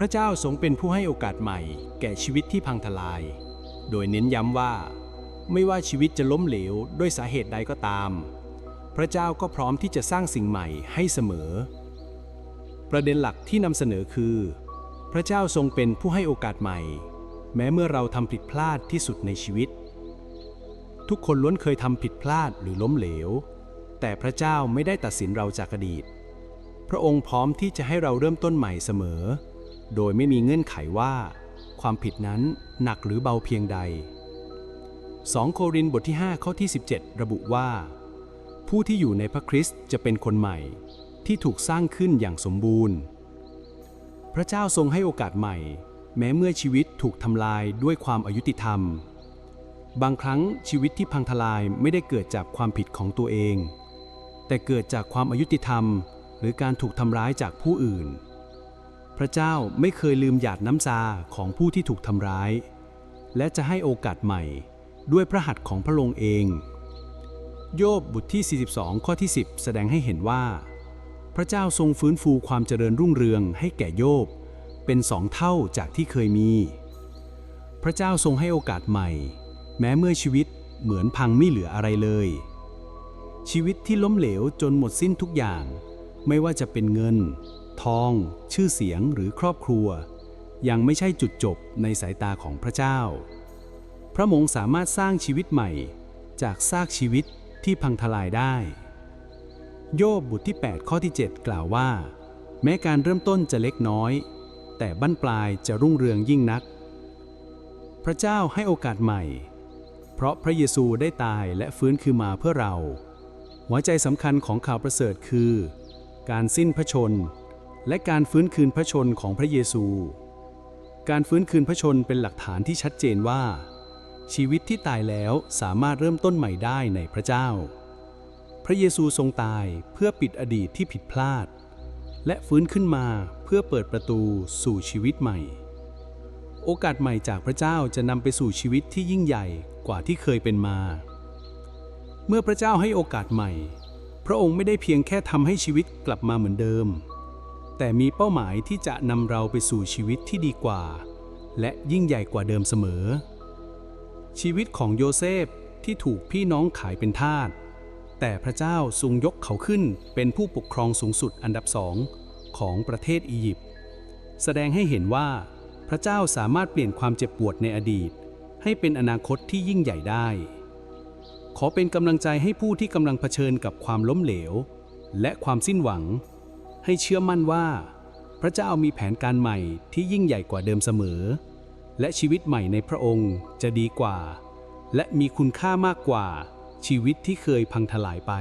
พระเจ้าทรงเป็นผู้ให้โอกาสใหม่ แก่ชีวิตที่พังทลาย โดยเน้นย้ำว่า ไม่ว่าชีวิตจะล้มเหลวด้วยสาเหตุใดก็ตาม พระเจ้าก็พร้อมที่จะสร้างสิ่งใหม่ให้เสมอ ประเด็นหลักที่นำเสนอคือ พระเจ้าทรงเป็นผู้ให้โอกาสใหม่ แม้เมื่อเราทำผิดพลาดที่สุดในชีวิต ทุกคนล้วนเคยทำผิดพลาดหรือล้มเหลว แต่พระเจ้าไม่ได้ตัดสินเราจากอดีต พระองค์พร้อมที่จะให้เราเริ่มต้นใหม่เสมอ โดยไม่มีเงื่อนไขว่า ความผิดนั้นหนักหรือเบาเพียงใด 2 โครินธ์บทที่ 5 ข้อที่ 17 ระบุว่า ผู้ที่อยู่ในพระคริสต์จะเป็นคนใหม่ที่ถูกสร้างขึ้นอย่างสมบูรณ์ พระเจ้าทรงให้โอกาสใหม่ แม้เมื่อชีวิตถูกทำลายด้วยความอายุติธรรม บางครั้งชีวิตที่พังทลายไม่ได้เกิดจากความผิดของตัวเอง แต่เกิดจากความอายุติธรรม หรือการถูกทำร้ายจากผู้อื่น พระเจ้าไม่เคยลืมหยาดน้ำตาของผู้ที่ถูกทำร้าย และจะให้โอกาสใหม่ด้วยพระหัตถ์ของพระองค์เอง โยบบทที่ 42 ข้อที่ 10 แสดงให้เห็นว่า พระเจ้าทรงฟื้นฟูความเจริญรุ่งเรืองให้แก่โยบ เป็นสองเท่าจากที่เคยมี พระเจ้าทรงให้โอกาสใหม่ แม้เมื่อชีวิตเหมือนพังไม่เหลืออะไรเลย ชีวิตที่ล้มเหลวจนหมดสิ้นทุกอย่าง ไม่ว่าจะเป็นเงิน ทอง ชื่อเสียงหรือครอบครัว ยังไม่ใช่จุดจบในสายตาของพระเจ้า พระมงสามารถสร้างชีวิตใหม่ จากซากชีวิตที่พังทลายได้ โยบบทที่ 8 ข้อที่ 7 กล่าวว่า แม้การเริ่มต้นจะเล็กน้อย แต่บั้นปลายจะรุ่งเรืองยิ่งนัก พระเจ้าให้โอกาสใหม่ เพราะพระเยซูได้ตายและฟื้นคืนมาเพื่อเรา หัวใจสำคัญของข่าวประเสริฐคือ การสิ้นพระชน และการฟื้นคืนพระชนของพระเยซู การฟื้นคืนพระชนเป็นหลักฐานที่ชัดเจนว่า ชีวิตที่ตายแล้วสามารถเริ่มต้นใหม่ได้ในพระเจ้า พระเยซูทรงตายเพื่อปิดอดีตที่ผิดพลาด และฟื้นขึ้นมาเพื่อเปิดประตูสู่ชีวิตใหม่ โอกาสใหม่จากพระเจ้าจะนำไปสู่ชีวิตที่ยิ่งใหญ่กว่าที่เคยเป็นมา เมื่อพระเจ้าให้โอกาสใหม่ พระองค์ไม่ได้เพียงแค่ทำให้ชีวิตกลับมาเหมือนเดิม แต่มีเป้าหมายที่จะนำเราไปสู่ชีวิตที่ดีกว่า และยิ่งใหญ่กว่าเดิมเสมอ ชีวิตของโยเซฟที่ถูกพี่น้องขายเป็นทาสแต่พระเจ้าทรงยกเขาขึ้นเป็นผู้ปกครองสูงสุดอันดับสองของประเทศอียิปต์แสดงให้เห็นว่าพระเจ้าสามารถเปลี่ยนความเจ็บปวดในอดีต ให้เป็นอนาคตที่ยิ่งใหญ่ได้ ขอเป็นกำลังใจให้ผู้ที่กำลังเผชิญกับความล้มเหลว และความสิ้นหวัง ให้เชื่อมั่นว่า พระเจ้ามีแผนการใหม่ที่ยิ่งใหญ่กว่าเดิมเสมอ และชีวิตใหม่ในพระองค์จะดีกว่า และมีคุณค่ามากกว่าชีวิตที่เคยพังทลายไป